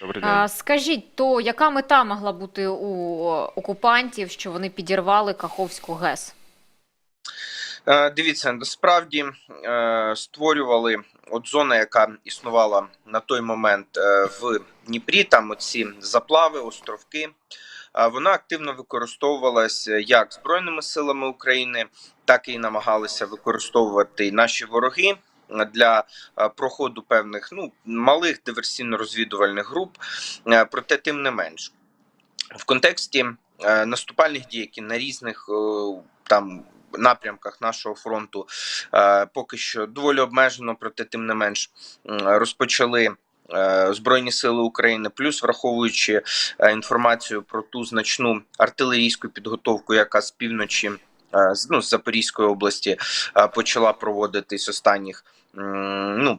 Добрий день. А, скажіть, то яка мета могла бути у окупантів, що вони підірвали Каховську ГЕС? Е, Дивіться, насправді е, створювали от зона, яка існувала на той момент е, в Дніпрі, там оці заплави, островки. Вона активно використовувалася як Збройними силами України, так і намагалися використовувати наші вороги для е, проходу певних ну, малих диверсійно-розвідувальних груп. Е, Проте, тим не менш, в контексті е, наступальних дій, які на різних там напрямках нашого фронту поки що доволі обмежено, проте тим не менш розпочали. Збройні сили України, плюс враховуючи інформацію про ту значну артилерійську підготовку, яка з півночі з ну, з Запорізької області е, почала проводитись останніх ну,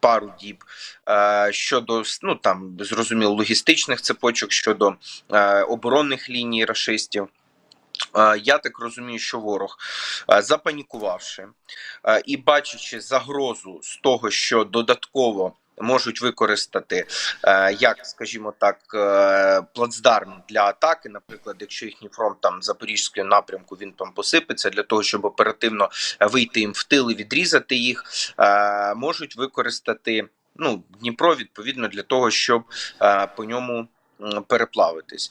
пару діб е, щодо ну там зрозуміло логістичних цепочок, щодо е, оборонних ліній рашистів. Е, Я так розумію, що ворог, е, запанікувавши е, і бачачи загрозу з того, що додатково можуть використати е, як, скажімо так, е, плацдарм для атаки, наприклад, якщо їхній фронт там запорізького напрямку він там посипеться для того, щоб оперативно вийти їм в тил і відрізати їх, е, можуть використати ну Дніпро відповідно для того, щоб по ньому переплавитись,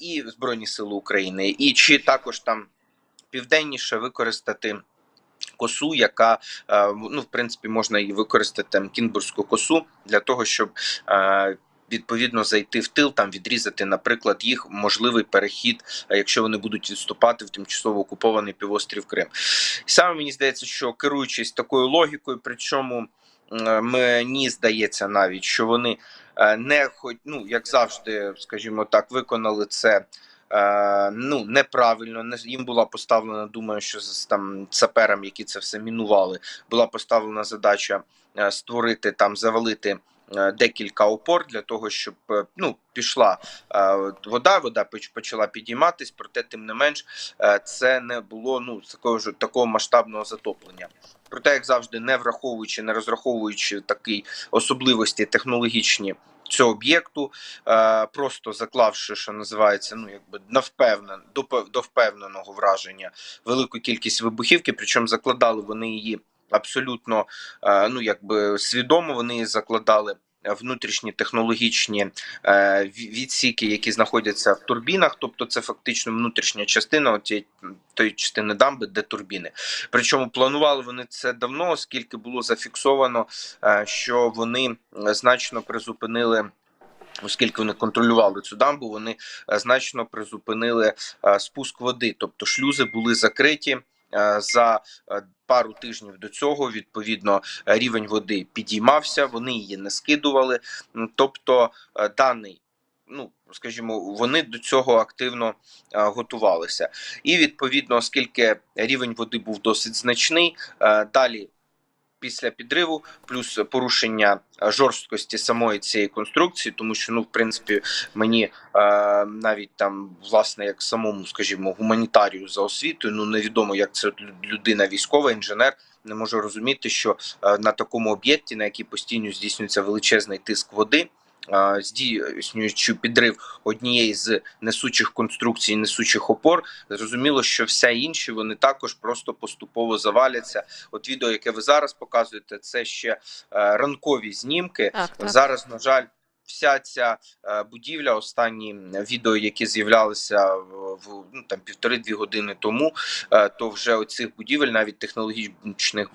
і Збройні Сили України, і чи також там південніше використати. Косу, яка е, ну в принципі можна і використати там кінбурзьку косу для того, щоб е, відповідно зайти в тил, там відрізати, наприклад, їх можливий перехід, е, якщо вони будуть відступати в тимчасово окупований півострів Крим. І саме мені здається, що керуючись такою логікою, причому мені здається навіть, що вони не хоч, ну як завжди, скажімо так, виконали це. Е, ну неправильно, не їм була поставлена. Думаю, що з там саперам, які це все мінували, була поставлена задача е, створити там, завалити е, декілька опор для того, щоб е, ну пішла е, вода, вода почала підійматись, проте тим не менш це не було ну такого ж такого масштабного затоплення. Проте, як завжди, не враховуючи, не розраховуючи такі особливості технологічні цього об'єкту, е, просто заклавши, що називається, ну якби навпевнен, до, впевненого враження велику кількість вибухівки, причому закладали вони її абсолютно е, ну якби свідомо. Вони її закладали. Е, Внутрішні технологічні е, відсіки, які знаходяться в турбінах, тобто це фактично внутрішня частина тієї- частини дамби, де турбіни. Причому планували вони це давно, оскільки було зафіксовано, е, що вони значно призупинили. Оскільки вони контролювали цю дамбу, вони значно призупинили спуск води, тобто шлюзи були закриті за пару тижнів до цього. Відповідно, е, рівень води підіймався, вони її не скидували. Тобто, е, даний, ну скажімо, вони до цього активно е, готувалися. І відповідно, оскільки рівень води був досить значний, далі. Після підриву, плюс порушення е, жорсткості самої цієї конструкції, тому що ну, в принципі, мені е, навіть там, власне, як самому, скажімо, гуманітарію за освітою, ну невідомо, як це людина, військова, інженер, не може розуміти, що е, на такому об'єкті, на який постійно здійснюється величезний тиск води, здійснюючи підрив однієї з несучих конструкцій, несучих опор, зрозуміло, що все інші вони також просто поступово заваляться. От відео, яке ви зараз показуєте, це ще е, ранкові знімки. Так, так. Зараз, на жаль, вся ця е, будівля, останні відео, які з'являлися в, в ну, там півтори-дві години тому, е, то вже оцих будівель, навіть технологічних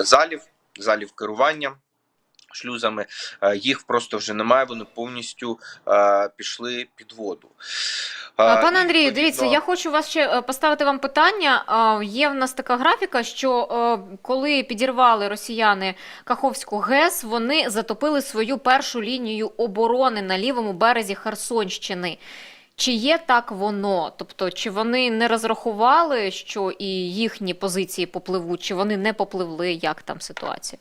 залів, залів керування. Шлюзами е, їх просто вже немає. Вони повністю е, пішли під воду. Е, Пане Андрію, дивіться, я хочу вас ще поставити вам питання. Є в нас така графіка, що коли підірвали росіяни Каховську ГЕС, вони затопили свою першу лінію оборони на лівому березі Херсонщини. Чи є так воно? Тобто, чи вони не розрахували, що і їхні позиції попливуть, чи вони не попливли? Як там ситуація?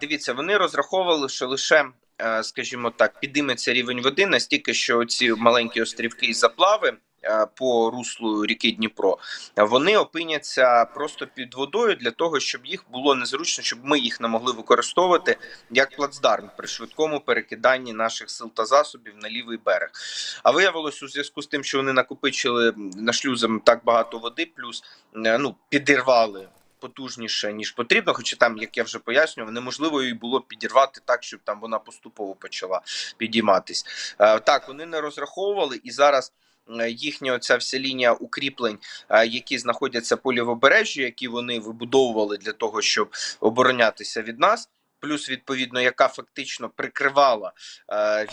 Дивіться, вони розраховували, що лише, е, скажімо так, підійметься рівень води настільки, що ці маленькі острівки і заплави, е, по руслу ріки Дніпро, вони опиняться просто під водою для того, щоб їх було незручно, щоб ми їх не могли використовувати як плацдарм при швидкому перекиданні наших сил та засобів на лівий берег. А виявилось у зв'язку з тим, що вони накопичили на шлюзам так багато води, плюс е, ну підірвали. Потужніше ніж потрібно, хоча там, як я вже пояснював, неможливо її було підірвати так, щоб там вона поступово почала підійматись. Е, Так, вони не розраховували, і зараз е, їхня оця вся лінія укріплень, е, які знаходяться по лівобережжі, які вони вибудовували для того, щоб оборонятися від нас. Плюс, відповідно, яка фактично прикривала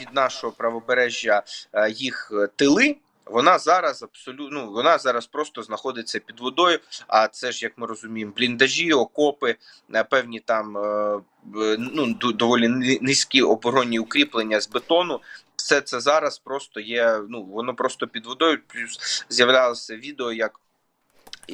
від нашого правобережжя їх тили. Вона зараз абсолютно ну, вона зараз просто знаходиться під водою. А це ж, як ми розуміємо, бліндажі, окопи, е, певні там е, ну, доволі низькі оборонні укріплення з бетону. Все це зараз просто є. Ну воно просто під водою. Плюс з'являлося відео, як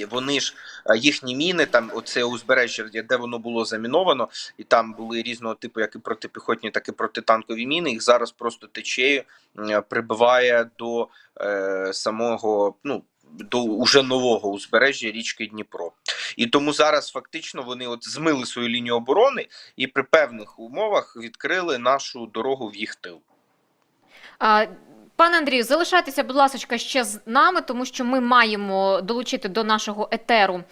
вони ж е, їхні міни, там оце узбережжя, де воно було заміновано, і там були різного типу, як і протипіхотні, так і протитанкові міни. Їх зараз просто течею е, прибиває до е, самого ну. До уже нового узбережжя річки Дніпро, і тому зараз фактично вони от змили свою лінію оборони і при певних умовах відкрили нашу дорогу в їх тил. А, Пане Андрію, залишайтеся, будь ласка, ще з нами, тому що ми маємо долучити до нашого етеру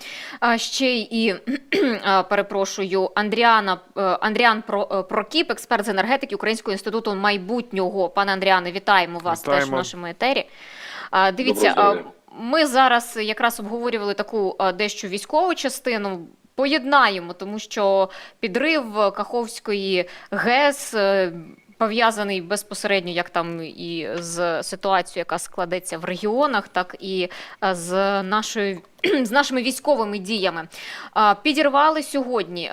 ще й і перепрошую Андріана е, Андріан е, Прокіп, експерт з енергетики Українського інституту майбутнього. Пане Андріане, вітаємо вас теж в нашому етері. Дивіться, ми зараз якраз обговорювали таку дещо військову частину. Поєднаємо, тому що підрив Каховської ГЕС е, пов'язаний безпосередньо як там і з ситуацією, яка складеться в регіонах, так і е, з нашою з нашими військовими діями. Підірвали сьогодні.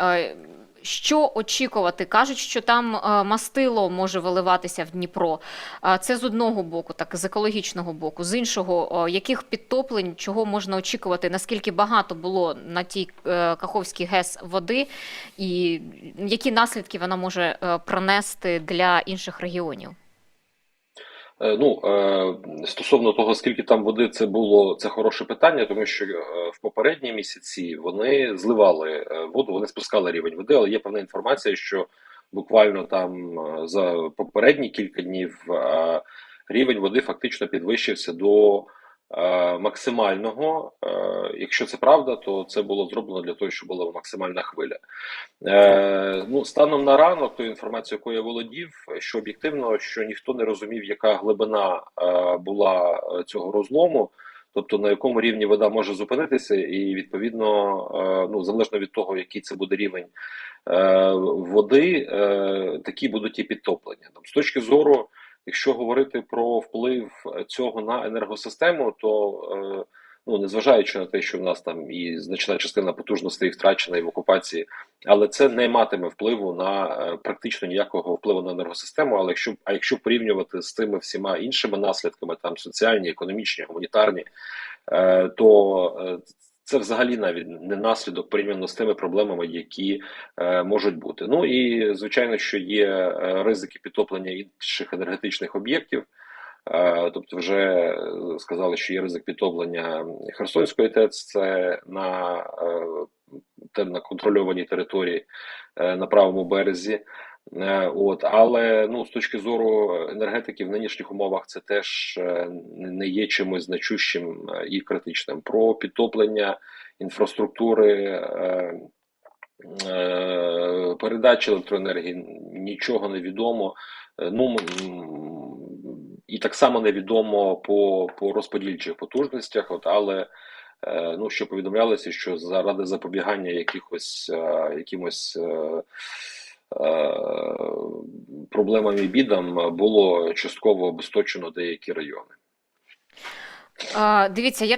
Що очікувати? Кажуть, що там е, мастило може виливатися в Дніпро. Це з одного боку, так з екологічного боку. З іншого, яких підтоплень, чого можна очікувати? Наскільки багато було на тій е, Каховській ГЕС води, і які наслідки вона може е, пронести для інших регіонів? Е, Ну, е, стосовно того, скільки там води це було, це хороше питання, тому що е, в попередні місяці вони зливали воду, вони спускали рівень води, але є певна інформація, що буквально там за попередні кілька днів рівень води фактично підвищився до максимального. Е, Якщо це правда, то це було зроблено для того, щоб була максимальна хвиля. Е, ну, станом на ранок, ту інформацію, яку я володів, що об'єктивно, що ніхто не розумів, яка глибина е, була е, цього розлому, тобто на якому рівні вода може зупинитися, і відповідно, е, ну залежно від того, який це буде рівень е, води, е, такі будуть і підтоплення. Там, з точки зору, якщо говорити про вплив цього на енергосистему, то е, ну незважаючи на те, що в нас там і значна частина потужностей втрачена і в окупації, але це не матиме впливу на е, практично ніякого впливу на енергосистему. Але якщо а якщо порівнювати з тими всіма іншими наслідками, там соціальні, економічні, гуманітарні, е, то е, це взагалі навіть не наслідок порівняно з тими проблемами, які е, можуть бути. Ну і звичайно, що є е, ризики підтоплення інших енергетичних об'єктів. Е, Тобто, вже е, сказали, що є ризик підтоплення Херсонської ТЕЦ, це на, е, на контрольованій території е, на правому березі. Е, От, але ну, з точки зору енергетики в нинішніх умовах це теж е, не є чимось значущим е, і критичним. Про підтоплення інфраструктури передачі електроенергії нічого не відомо. Ну, і так само невідомо по, по розподільчих потужностях, от, але ну, що повідомлялося, що заради запобігання якихось якимось проблемам і бідам було частково обесточено деякі райони. Дивіться, я